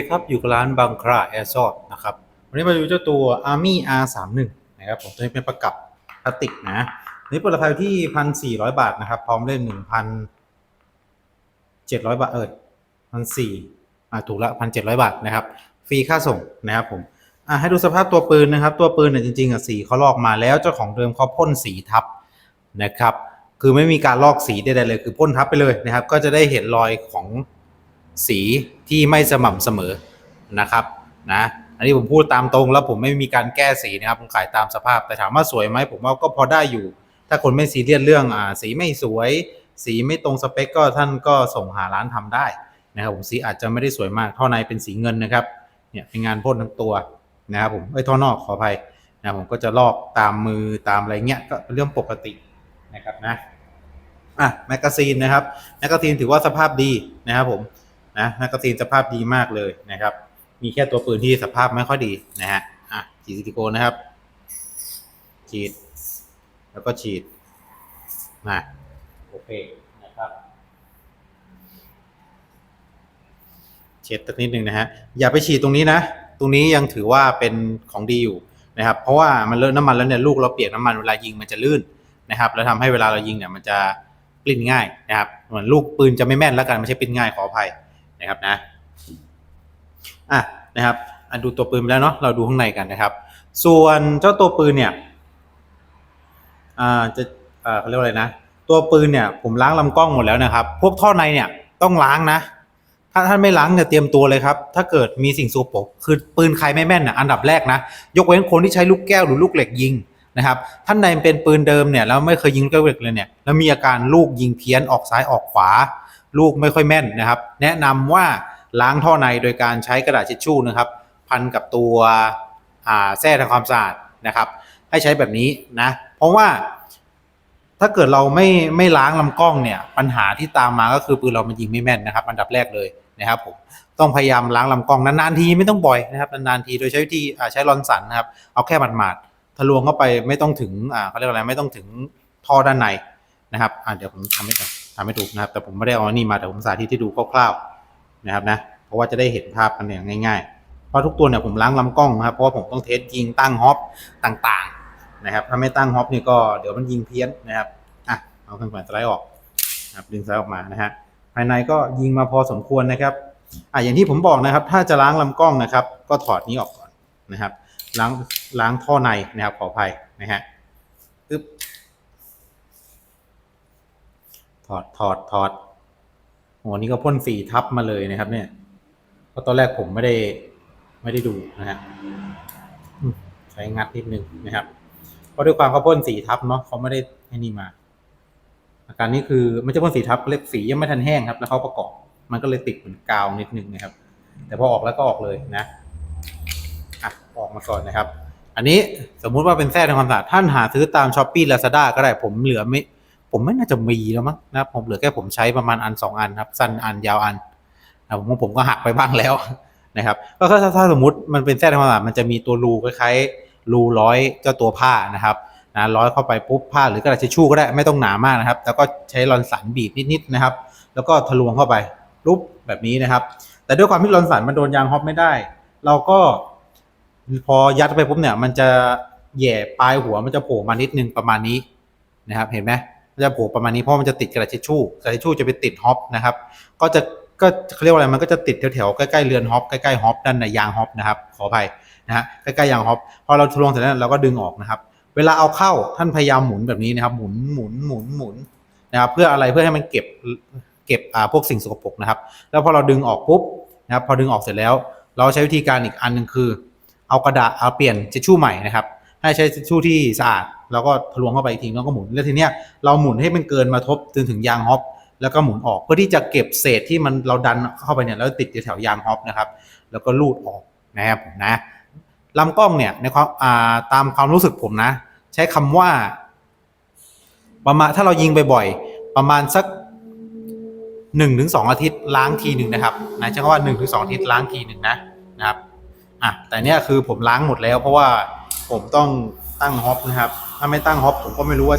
คครับ อยู่กับร้านบางคราแอร์ซอดนะครับ วันนี้มาดูเจ้าตัว Army R31 นะครับ ผมตัวนี้เป็นประกับพลาสติกนะนี่เปิดราคาอยู่ที่พันสี่ร้อยบาทนะครับ พร้อมเล่นหนึ่งพันเจ็ดร้อยบาทเออพันสี่อ่าถูกละพันเจ็ดร้อยบาทนะครับ ฟรีค่าส่งนะครับผมอ่าให้ดูสภาพตัวปืนนะครับ ตัวปืนเนี่ยจริงๆอะสีเขาลอกมาแล้วเจ้าของเดิมเขาพ่นสีทับนะครับ คือไม่มีการลอกสีใดๆเลย คือพ่นทับไปเลยนะครับ ก็จะได้เห็นรอยของ สีที่ไม่สม่ำเสมอนะครับนะอันนี้ผมพูดตามตรงแล้วผมไม่มีการแก้สีนะครับผมขายตามสภาพแต่ถามว่าสวยไหมผมว่าก็พอได้อยู่ ถ้าคนไม่ซีเรียสเรื่องอ่าสีไม่สวย สีไม่ตรงสเปคก็ท่านก็ส่งหาร้านทำได้นะครับผมสีอาจจะไม่ได้สวยมากท่อในเป็นสีเงินนะครับเนี่ยเป็นงานพ่นทั้งตัวนะครับผมเอ้ยท่อนอกขออภัยนะผมก็จะลอกตามมือตามอะไรเงี้ยก็เป็นเรื่องปกตินะครับนะอะแมกกาซีนนะครับแมกกาซีนถือว่าสภาพดีนะครับผม นะแมกกาซีนสภาพดีมากเลยนะครับ มีแค่ตัวปืนที่สภาพไม่ค่อยดีนะฮะอะฉีดซิลิโคนนะครับ ฉีด แล้วก็ฉีดมาโอเคนะครับ เช็ดสักนิดนึงนะฮะอย่าไปฉีดตรงนี้นะ ตรงนี้ยังถือว่าเป็นของดีอยู่นะครับ เพราะว่ามันเลอะน้ำมันแล้วเนี่ยลูกเราเปียกน้ำมันเวลายิงมันจะลื่นนะครับ แล้วทำให้เวลาเรายิงเนี่ยมันจะปลิ้นง่ายนะครับ เหมือนลูกปืนจะไม่แม่นแล้วกันไม่ใช่ปลิ้นง่ายขออภัย นะครับนะอะนะครับอันดูตัวปืนไปแล้วเนาะเราดูข้างในกันนะครับ ส่วนเจ้าตัวปืนเนี่ยอ่าจะอ่าเขาเรียกว่าอะไรนะ ตัวปืนเนี่ยผมล้างลำกล้องหมดแล้วนะครับ พวกท่อในเนี่ยต้องล้างนะ ถ้าท่านไม่ล้างเนี่ยเตรียมตัวเลยครับ ถ้าเกิดมีสิ่งสโปรกคือปืนใครไม่แม่นนะอันดับแรกนะ ยกเว้นคนที่ใช้ลูกแก้วหรือลูกเหล็กยิงนะครับท่านใดเป็นปืนเดิมเนี่ยแล้วไม่เคยยิงลูกเหล็กเลยเนี่ยแล้วมีอาการลูกยิงเพี้ยนออกซ้ายออกขวา ลูกไม่ค่อยแม่นนะครับ แนะนำว่าล้างท่อในโดยการใช้กระดาษทิชชู่นะครับ พันกับตัวแส้ทำความสะอาดนะครับ ให้ใช้แบบนี้นะ เพราะว่าถ้าเกิดเราไม่ไม่ล้างลำกล้องเนี่ยปัญหาที่ตามมาก็คือปืนเรามันยิงไม่แม่นนะครับ อันดับแรกเลยนะครับผมต้องพยายามล้างลำกล้องนานๆทีไม่ต้องบ่อยนะครับนานๆทีโดยใช้วิธีใช้รอนสันนะครับ เอาแค่หมาดๆทะลวงเข้าไปไม่ต้องถึงเขาเรียกอะไรไม่ต้องถึงท่อด้านในนะครับเดี๋ยวผมทำให้ก่อน ทำให้ถูกนะครับ แต่ผมไม่ได้เอาอันนี่มาแต่ผมสาธิตที่ดูคร่าวๆนะครับนะเพราะว่าจะได้เห็นภาพกันอย่างง่ายๆเพราะทุกตัวเนี่ยผมล้างลำกล้องนะครับเพราะว่าผมต้องเทสยิงตั้งฮอปต่างๆนะครับถ้าไม่ตั้งฮอปนี่ก็เดี๋ยวมันยิงเพี้ยนนะครับอะเอาเครื่องปั่นสไลด์ออกนะครับดึงสไลด์ออกมานะฮะภายในก็ยิงมาพอสมควรนะครับอะอย่างที่ผมบอกนะครับ ถ้าจะล้างลำกล้องนะครับ ก็ถอดนี้ออกก่อนนะครับ ล้างล้างท่อในนะครับขออภัยนะฮะอึ๊บ ถอดถอดถอดโอ้นี่ก็พ่นสีทับมาเลยนะครับ เนี่ยเพราะตอนแรกผมไม่ได้ไม่ได้ดูนะฮะใช้งัดนิดนึงนะครับ เพราะด้วยความเขาพ่นสีทับเนาะเขาไม่ได้ให้นี่มา อาการนี้คือไม่ใช่พ่นสีทับเรียกสียังไม่ทันแห้งครับ แล้วเขาประกอบมันก็เลยติดเหมือนกาวนิดนึงนะครับ แต่พอออกแล้วก็ออกเลยนะอะออกมาก่อนนะครับ อันนี้สมมุติว่าเป็นแท้ทำความสะอาดท่านหาซื้อตามช้อปปี้ลาซาด้าก็ได้ผมเหลือไม่ ผมไม่น่าจะมีแล้วมั้งนะครับผมเหลือแค่ผมใช้ประมาณอันสองอันครับ สั้นอันยาวอันนะผมผมก็หักไปบ้างแล้วนะครับก็ถ้าถ้าถ้าสมมติมันเป็นแท้ทำความสะอามันจะมีตัวรูคล้ายๆรูร้อยเจ้าตัวผ้านะครับนะร้อยเข้าไปปุ๊บผ้าหรือกระดาษทิชชู่ก็ได้ไม่ต้องหนามากนะครับ แล้วก็ใช้รอนสันบีบนิดๆนะครับ แล้วก็ทะลวงเข้าไปรูปแบบนี้นะครับ แต่ด้วยความที่รอนสันมันโดนยางฮอปไม่ได้ เราก็พอยัดไปปุ๊บเนี่ย มันจะแหย่ปลายหัวมันจะโผล่มานิดนึงประมาณนี้นะครับ เห็นไหม จะโผล่ประมาณนี้เพราะมันจะติดกระดาษทิชชู่กระดาษทิชชู่จะไปติดฮอปนะครับ ก็จะก็เขาเรียกว่าอะไรมันก็จะติดแถวๆใกล้ๆเรือนฮอปใกล้ๆฮอปด้านในยางฮอปนะครับขออภัยนะฮะใกล้ๆยางฮอปพอเราทะลวงเสร็จแล้วเราก็ดึงออกนะครับ เวลาเอาเข้าท่านพยายามหมุนแบบนี้นะครับ หมุนหมุนหมุนหมุนนะครับเพื่ออะไรเพื่อให้มันเก็บเก็บอ่าพวกสิ่งสกปรกนะครับ แล้วพอเราดึงออกปุ๊บนะครับพอดึงออกเสร็จแล้ว เราใช้วิธีการอีกอันหนึ่งคือ เอากระดาษเอาเปลี่ยนทิชชู่ใหม่นะครับ ให้ใช้ทิชชู่ที่สะอาดแล้วก็ทะลวงเข้าไปอีกทีแล้วก็หมุนแล้วทีเนี้ยเราหมุนให้มันเกินมาทบจนถึงยางฮอปแล้วก็หมุนออกเพื่อที่จะเก็บเศษที่มันเราดันเข้าไปเนี่ยแล้วติดอยู่แถวยางฮอปนะครับ แล้วก็ลูดออกนะครับผมนะลำกล้องเนี่ยในความาตามความรู้สึกผมนะ ใช้คำว่า ประมาณถ้าเรายิงบ่อยๆประมาณสักหนึ่งถึงสองอาทิตย์ล้างทีหนึ่งนะครับนะใช้คำว่าหนึ่งถึงสองอาทิตย์ล้างทีหนึ่งนะนะครับอะแต่เนี้ยคือผมล้างหมดแล้วเพราะว่า ผมต้องตั้งฮอปนะครับ ถ้าไม่ตั้งฮอปผมก็ไม่รู้ว่า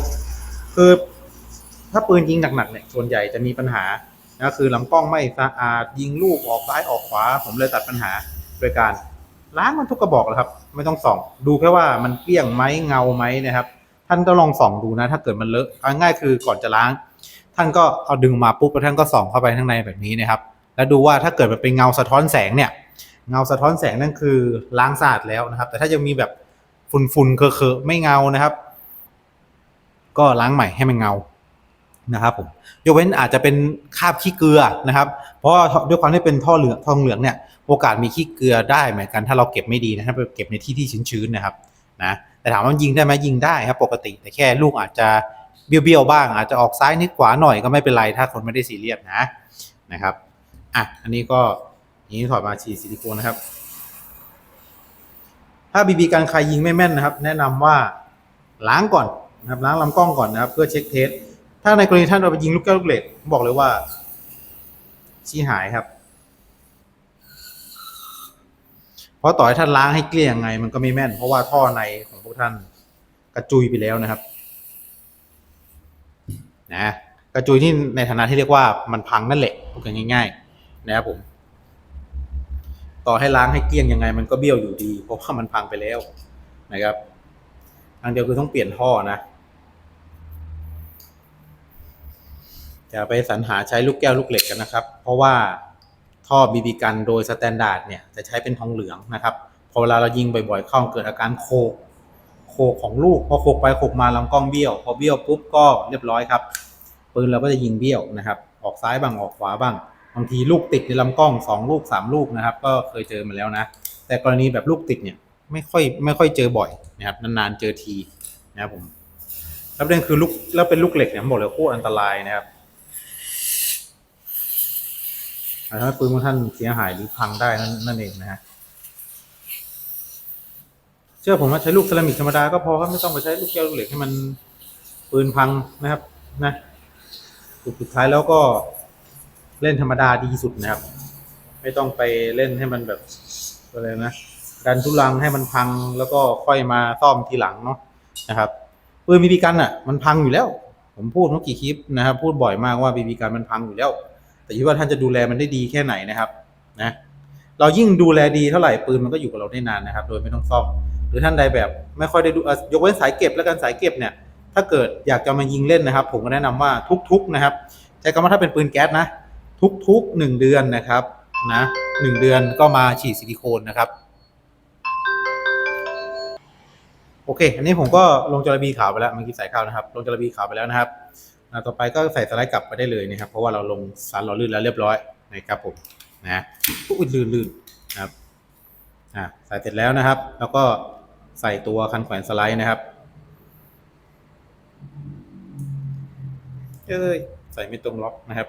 คือถ้าปืนยิงหนักๆเนี่ยส่วนใหญ่จะมีปัญหานะคือลำกล้องไม่สะอาดยิงลูกออกซ้ายออกขวา ผมเลยตัดปัญหาโดยการล้างมันทุกกระบอกแหละครับ ไม่ต้องส่อง ดูแค่ว่ามันเกลี้ยงไหมเงาไหมนะครับ ท่านก็ลองส่องดูนะ ถ้าเกิดมันเลอะง่ายคือก่อนจะล้าง ท่านก็เอาดึงมาปุ๊บแล้วท่านก็ส่องเข้าไปข้างในแบบนี้นะครับ แล้วดูว่าถ้าเกิดมันเป็นเงาสะท้อนแสงเนี่ย เงาสะท้อนแสงนั่นคือล้างสะอาดแล้วนะครับ แต่ถ้ายังมีแบบ ฝุ่นๆเคอะๆไม่เงานะครับ ก็ล้างใหม่ให้มันเงานะครับผมยกเว้นอาจจะเป็นคราบขี้เกลือนะครับ เพราะด้วยความที่เป็นท่อเหลืองทองเหลืองเนี่ยโอกาสมีขี้เกลือได้เหมือนกัน ถ้าเราเก็บไม่ดีนะถ้าไปเก็บในที่ที่ชื้นๆนะครับนะแต่ถามว่ายิงได้ไหมยิงได้ครับปกติ แต่แค่ลูกอาจจะเบี้ยวๆบ้าง อาจจะออกซ้ายนิดขวาหน่อยก็ไม่เป็นไร ถ้าคนไม่ได้ซีเรียสนะนะครับอะอันนี้ก็นี้ถอดมาฉีดซิลิโคนนะครับ ถ้าบีบีการใครยิงไม่แม่นนะครับ แนะนำว่าล้างก่อนนะครับล้างลำกล้องก่อนนะครับ เพื่อเช็คเทส ถ้าในกรณีท่านเราไปยิงลูกแก้วลูกเหล็กผมบอกเลยว่าชี้หายครับ เพราะต่อให้ท่านล้างให้เกลี้ยงไง มันก็ไม่แม่น เพราะว่าท่อในของพวกท่านกระจุยไปแล้วนะครับ นะกระจุยที่ในฐานะที่เรียกว่ามันพังนั่นแหละพูดกันง่าย ๆ นะครับผม ต่อให้ล้างให้เกลี้ยงยังไง มันก็เบี้ยวอยู่ดี เพราะว่ามันพังไปแล้วนะครับอันเดียวคือต้องเปลี่ยนท่อนะอย่าไปสรรหาใช้ลูกแก้วลูกเหล็กกันนะครับ เพราะว่าท่อบีบีกันโดยสแตนดาร์ดเนี่ยจะใช้เป็นทองเหลืองนะครับ พอเวลาเรายิงบ่อยๆ เข้าเกิดอาการโคกโคกของลูกพอโคกไปโคกมาลำกล้องเบี้ยว พอเบี้ยวปุ๊บก็เรียบร้อยครับปืนเราก็จะยิงเบี้ยวนะครับ ออกซ้ายบ้างออกขวาบ้าง บางทีลูกติดในลำกล้องสองลูกสามลูกนะครับ ก็เคยเจอมาแล้วนะ แต่กรณีแบบลูกติดเนี่ยไม่ค่อยไม่ค่อยเจอบ่อยนะครับนานๆเจอทีนะครับผมแล้วประเด็นคือลูกแล้วเป็นลูกเหล็กเนี่ยผมบอกเลยโคตรอันตรายนะครับอาจทำให้ปืนของท่านเสียหายหรือพังได้นั่นนั่นเองนะฮะเชื่อผมว่าใช้ลูกเซรามิกธรรมดาก็พอครับไม่ต้องไปใช้ลูกแก้วลูกเหล็กให้มันปืนพังนะครับ นะสุดท้ายแล้วก็ เล่นธรรมดาดีสุดนะครับ ไม่ต้องไปเล่นให้มันแบบอะไรนะดันทุลังให้มันพังแล้วก็ค่อยมาซ่อมทีหลังเนาะนะครับปืนบีบีกันอะ มันพังอยู่แล้ว ผมพูดเมื่อกี่คลิปนะครับ พูดบ่อยมากว่าบีบีกันมันพังอยู่แล้ว แต่ที่ว่าท่านจะดูแลมันได้ดีแค่ไหนนะครับนะเรายิ่งดูแลดีเท่าไหร่ปืนมันก็อยู่กับเราได้นานนะครับ โดยไม่ต้องซ่อมหรือท่านใดแบบ ไม่ค่อยได้ดูอะยกเว้นสายเก็บแล้วกันสายเก็บเนี่ย ถ้าเกิดอยากจะมายิงเล่นนะครับ ผมก็แนะนำว่าทุกๆนะครับใช้คำว่าถ้าเป็นปืนแก๊สนะ ทุกๆหนึ่งเดือนนะครับนะหนึ่งเดือนก็มาฉีดซิลิโคนนะครับ โอเค อันนี้ผมก็ลงจระบีขาวไปแล้วเมื่อกี้ใส่ข้าวนะครับ ลงจระบีขาวไปแล้วนะครับต่อไปก็ใส่สไลด์กลับไปได้เลยนะครับ เพราะว่าเราลงสารหล่อลื่นแล้วเรียบร้อยนะครับผมนะอุ้ยลื่นลื่นนะครับอ่าใส่เสร็จแล้วนะครับ แล้วก็ใส่ตัวคันแขวนสไลด์นะครับเอ้ยใส่ไม่ตรงล็อกนะครับ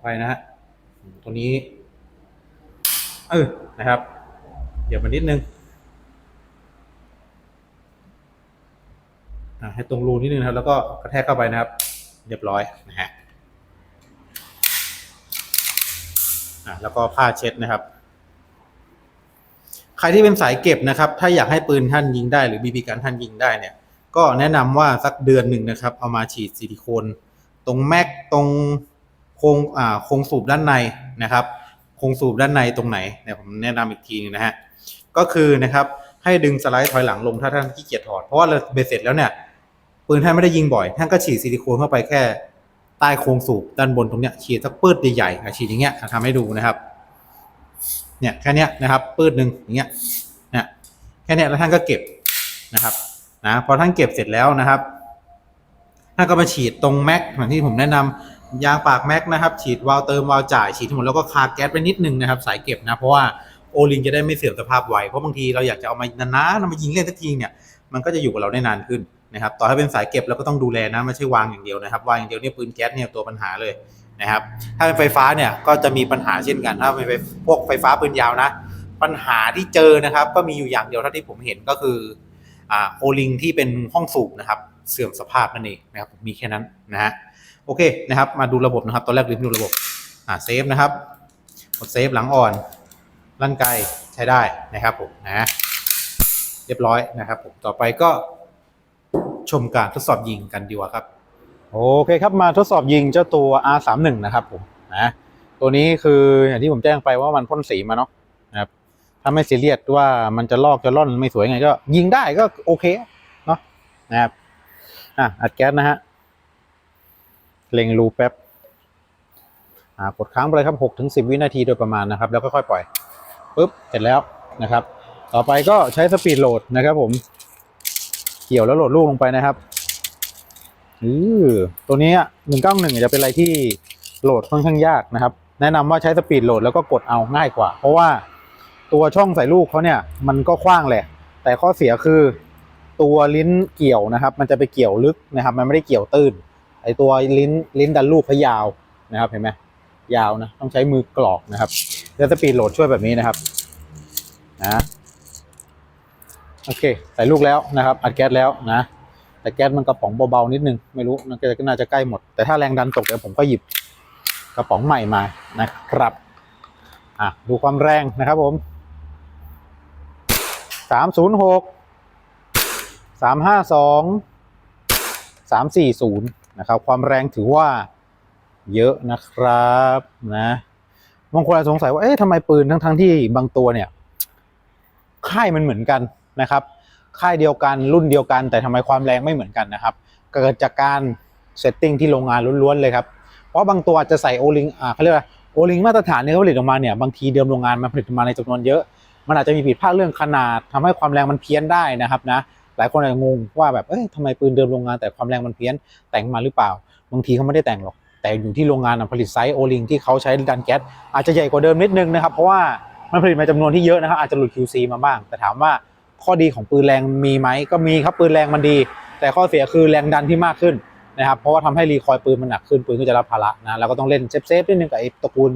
ออภัยนะฮะตัวนี้ เออนะครับ เดี๋ยวมานิดนึงให้ตรงรูนิดนึงนะครับ แล้วก็กระแทกเข้าไปนะครับ เรียบร้อยนะฮะแล้วก็ผ้าเช็ดนะครับ ใครที่เป็นสายเก็บนะครับ ถ้าอยากให้ปืนท่านยิงได้หรือบีบีกันท่านยิงได้เนี่ย ก็แนะนำว่าสักเดือนหนึ่งนะครับ เอามาฉีดซิลิโคน ตรงแม็กตรง โครงอ่าโครงสูบด้านในนะครับ โครงสูบด้านในตรงไหนเนี่ยผมแนะนำอีกทีนึงนะฮะก็คือนะครับให้ดึงสไลด์ถอยหลังลงถ้าท่านขี้เกียจถอดเพราะว่าเราเบสเสร็จแล้วเนี่ยปืนท่านไม่ได้ยิงบ่อย ท่านก็ฉีดซิลิโคนเข้าไปแค่ใต้โครงสูบด้านบนตรงเนี้ยฉีดสักปื้ดใหญ่ๆฉีดอย่างเงี้ยอะทำให้ดูนะครับ เนี่ยแค่เนี้ยนะครับปื้ดหนึ่งอย่างเงี้ยเนี่ยแค่เนี้ยแล้วท่านก็เก็บนะครับนะพอท่านเก็บเสร็จแล้วนะครับท่านก็มาฉีดตรงแม็กอย่างที่ผมแนะนำ ยางปากแม็กนะครับ ฉีดวาล์วเติมวาล์วจ่ายฉีดทั้งหมดแล้วก็คาแก๊สไปนิดนึงนะครับ สายเก็บนะ เพราะว่าโอลิงจะได้ไม่เสื่อมสภาพไวเพราะบางทีเราอยากจะเอามานานๆเอามายิงเล่นสักทีเนี่ยมันก็จะอยู่กับเราได้นานขึ้นนะครับต่อให้เป็นสายเก็บเราก็ต้องดูแลนะไม่ใช่วางอย่างเดียวนะครับวางอย่างเดียวเนี่ยปืนแก๊สเนี่ยตัวปัญหาเลยนะครับถ้าเป็นไฟฟ้าเนี่ยก็จะมีปัญหาเช่นกัน ถ้าเป็นไฟพวกไฟฟ้าปืนยาวนะ ปัญหาที่เจอนะครับ ก็มีอยู่อย่างเดียวเท่าที่ผมเห็นก็คืออ่าโอลิงที่เป็นห้องสูบนะครับ เสื่อมสภาพนั่นเองนะครับมีแค่นั้นนะฮะ โอเคนะครับ มาดูระบบนะครับ ตอนแรกลืมดูระบบ อ่าเซฟนะครับกดเซฟหลังอ่อนลั่นไกลใช้ได้นะครับผมนะเรียบร้อยนะครับผมต่อไปก็ชมการทดสอบยิงกันดีกว่าครับ โอเคครับมาทดสอบยิงเจ้าตัว R31 นะครับผมนะตัวนี้คืออย่างที่ผมแจ้งไปว่ามันพ่นสีมาเนาะนะครับถ้าไม่ซีเรียสว่ามันจะลอกจะล่อนไม่สวยไงก็ ยิงได้ก็โอเคเนาะนะครับอะอัดแก๊สนะฮะ เล็งรูแป๊บกดค้างไปเลยครับ6ถึง10วินาทีโดยประมาณนะครับ แล้วก็ค่อยปล่อยปุ๊บเสร็จแล้วนะครับ ต่อไปก็ใช้สปีดโหลดนะครับผม เกี่ยวแล้วโหลดลูกลงไปนะครับอือตัวนี้หนึ่งเก้าหนึ่งจะเป็นอะไรที่โหลดค่อนข้างยากนะครับ แนะนำว่าใช้สปีดโหลดแล้วก็กดเอาง่ายกว่า เพราะว่าตัวช่องใส่ลูกเขาเนี่ยมันก็กว้างแหละ แต่ข้อเสียคือตัวลิ้นเกี่ยวนะครับ มันจะไปเกี่ยวลึกนะครับ มันไม่ได้เกี่ยวตื้น ไอตัวลิ้นลิ้นดันลูกเขายาวนะครับเห็นไหมยาวนะต้องใช้มือกรอกนะครับ แล้วสปีดโหลดช่วยแบบนี้นะครับนะโอเค ใส่ลูกแล้วนะครับ อัดแก๊สแล้วนะ แต่แก๊สมันกระป๋องเบาๆนิดนึง ไม่รู้น่าจะน่าจะใกล้หมด แต่ถ้าแรงดันตกเดี๋ยวผมก็หยิบกระป๋องใหม่มานะครับอะดูความแรงนะครับผมสามศูนย์หกสามห้าสองสามสี่ศูนย์ นะครับ ความแรงถือว่าเยอะนะครับนะบางคนอาจสงสัยว่าเอ๊ะทำไมปืนทั้งๆที่บางตัวเนี่ย ค่ายมันเหมือนกันนะครับ ค่ายเดียวกันรุ่นเดียวกัน แต่ทำไมความแรงไม่เหมือนกันนะครับ เกิดจากการเซตติ้งที่โรงงานล้วนๆเลยครับ เพราะบางตัวอาจจะใส่โอลิงอ่าเขาเรียกว่าโอลิงมาตรฐานที่เขาผลิตออกมาเนี่ยบางทีเดิมโรงงานมันผลิตออกมาในจำนวนเยอะ มันอาจจะมีผิดพลาดเรื่องขนาดทำให้ความแรงมันเพี้ยนได้นะครับนะ หลายคนอาจจะงงว่าแบบเอ้ยทำไมปืนเดิมโรงงานแต่ความแรงมันเพี้ยนแต่งมาหรือเปล่า บางทีเขาไม่ได้แต่งหรอก แต่อยู่ที่โรงงานผลิตไซส์โอลิงที่เขาใช้ดันแก๊สอาจจะใหญ่กว่าเดิมนิดนึงนะครับเพราะว่ามันผลิตมาจำนวนที่เยอะนะครับอาจจะหลุด QC มาบ้าง แต่ถามว่าข้อดีของปืนแรงมีไหมก็มีครับปืนแรงมันดี แต่ข้อเสียคือแรงดันที่มากขึ้นนะครับเพราะว่าทำให้รีคอยปืนมันหนักขึ้นปืนก็จะรับภาระนะเราก็ต้องเล่นเซฟๆนิดนึงกับไอ้ตระกูล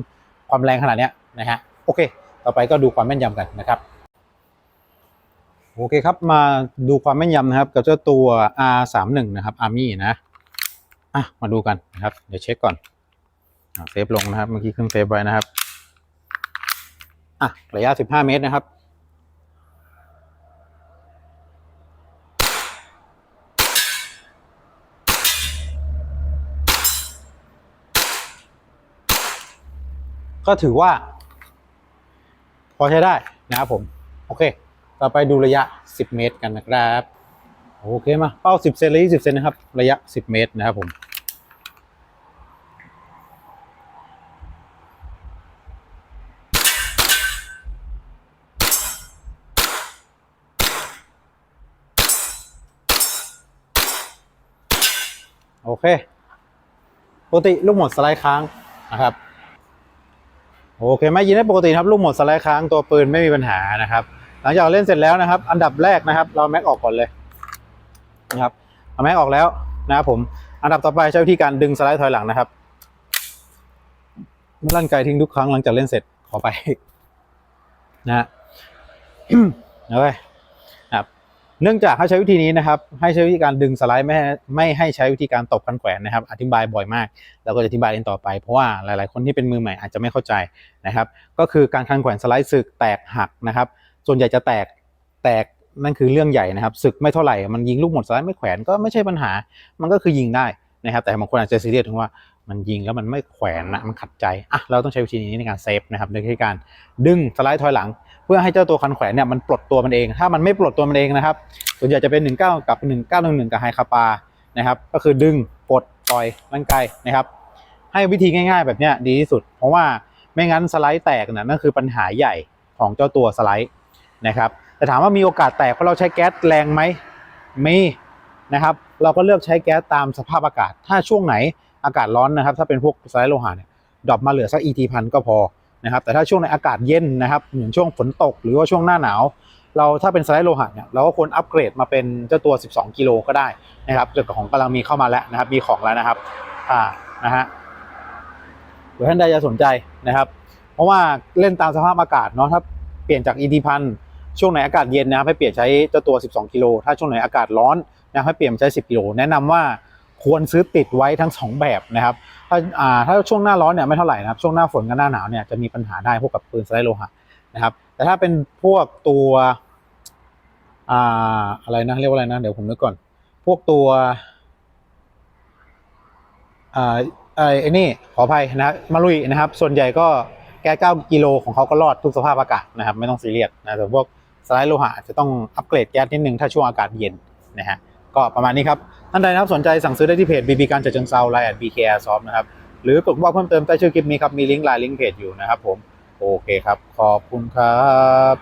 ความแรงขนาดเนี้ยนะฮะโอเค ต่อไปก็ดูความแม่นยำกันนะครับ โอเคครับมาดูความแม่นยำนะครับ กับเจ้าตัว R31 นะครับ Army นะอะมาดูกันนะครับ เดี๋ยวเช็คก่อนเซฟลงนะครับ เมื่อกี้ขึ้นเซฟไว้นะครับอะระยะ 15 เมตรนะครับก็ถือว่า พอใช้ได้นะครับผม โอเค ต่อไปดูระยะ 10 เมตรกันนะครับโอเคมาเป้า 10 เซนหรือ20 เซนนะครับระยะ 10 เมตรนะครับผมโอเค ปกติลูกหมดสไลด์ค้างนะครับ โอเคไหมยิงได้ปกติครับ ลูกหมดสไลด์ค้างตัวปืนไม่มีปัญหานะครับ หลังจากเล่นเสร็จแล้วนะครับ อันดับแรกนะครับ เราแม็กออกก่อนเลยนะครับเอาแม็กออกแล้วนะครับผมอันดับต่อไปใช้วิธีการดึงสไลด์ถอยหลังนะครับไม่ลั่นไกลทิ้งทุกครั้งหลังจากเล่นเสร็จขอไปนะฮะโอเคครับเนื่องจากให้ใช้วิธีนี้นะครับ ให้ใช้วิธีการดึงสไลด์ไม่ให้ไม่ให้ใช้วิธีการตบคันแขวนนะครับ อธิบายบ่อยมาก แล้วก็จะอธิบายเองต่อไป เพราะว่าหลาย ๆ คนที่เป็นมือใหม่อาจจะไม่เข้าใจนะครับ ก็คือการคันแขวนสไลด์สึกแตกหักนะครับ ส่วนใหญ่จะแตกแตกนั่นคือเรื่องใหญ่นะครับศึกไม่เท่าไหร่มันยิงลูกหมดสไลด์ไม่แขวนก็ไม่ใช่ปัญหา มันก็คือยิงได้นะครับ แต่บางคนอาจจะซีเรียสถึงว่ามันยิงแล้วมันไม่แขวนนะมันขัดใจอะเราต้องใช้วิธีนี้ในการเซฟนะครับโดยการดึงสไลด์ถอยหลัง เพื่อให้เจ้าตัวคันแขวนเนี่ยมันปลดตัวมันเอง ถ้ามันไม่ปลดตัวมันเองนะครับส่วนใหญ่จะเป็น 19 กับ 1911 กับไฮคาปานะครับก็คือดึงปลดปล่อยร่างกายนะครับให้วิธีง่าย ๆ แบบเนี้ยดีที่สุด เพราะว่าไม่งั้นสไลด์แตกนะนั่นคือปัญหาใหญ่ของเจ้าตัวสไลด์ นะครับแต่ถามว่ามีโอกาสแตกเพราะเราใช้แก๊สแรงไหมมีนะครับเราก็เลือกใช้แก๊สตามสภาพอากาศ ถ้าช่วงไหนอากาศร้อนนะครับ ถ้าเป็นพวกสไลด์โลหะเนี่ยดรอปมาเหลือสัก ET พันก็พอนะครับแต่ถ้าช่วงในอากาศเย็นนะครับเหมือนช่วงฝนตกหรือว่าช่วงหน้าหนาว เราถ้าเป็นสไลด์โลหะเนี่ยเราก็ควรอัปเกรดมาเป็นเจ้าตัว 12 กิโลก็ได้นะครับเกี่ยวกับของกำลังมีเข้ามาแล้วนะครับมีของแล้วนะครับอ่านะฮะเผื่อท่านใดจะสนใจนะครับ เพราะว่าเล่นตามสภาพอากาศเนาะถ้าเปลี่ยนจาก ET พัน ช่วงไหนอากาศเย็นนะครับให้เปลี่ยนใช้เจ้าตัว 12 กิโล ถ้าช่วงไหนอากาศร้อนนะให้เปลี่ยนใช้ 10 กิโล แนะนำว่าควรซื้อติดไว้ทั้ง 2 แบบนะครับถ้าอ่าถ้าช่วงหน้าร้อนเนี่ยไม่เท่าไหร่นะครับช่วงหน้าฝนกับหน้าหนาวเนี่ยจะมีปัญหาได้พวกกับปืนสไลด์โลหะนะครับแต่ถ้าเป็นพวกตัวอ่าอะไรนะเรียกว่าอะไรนะเดี๋ยวผมนึกก่อน พวกตัวอ่าไอ้นี่ขออภัยนะมาลุยนะครับ ส่วนใหญ่ก็แก๊ส9กิโลของเขาก็รอดทุกสภาพอากาศนะครับ ไม่ต้องซีเรียสนะแต่พวก สไลด์โลหะอาจจะต้องอัปเกรดแก๊สนิดนึงถ้าช่วงอากาศเย็นนะฮะก็ประมาณนี้ครับท่านใดนะครับสนใจสั่งซื้อได้ที่เพจบีบีการจัดเชิงเซาไลน์แอด BK Airsoft นะครับหรือกดว่าเพิ่มเติมใต้ชื่อคลิปนี้ครับมีลิงก์ไลน์ลิงก์เพจอยู่นะครับผมโอเคครับขอบคุณครับ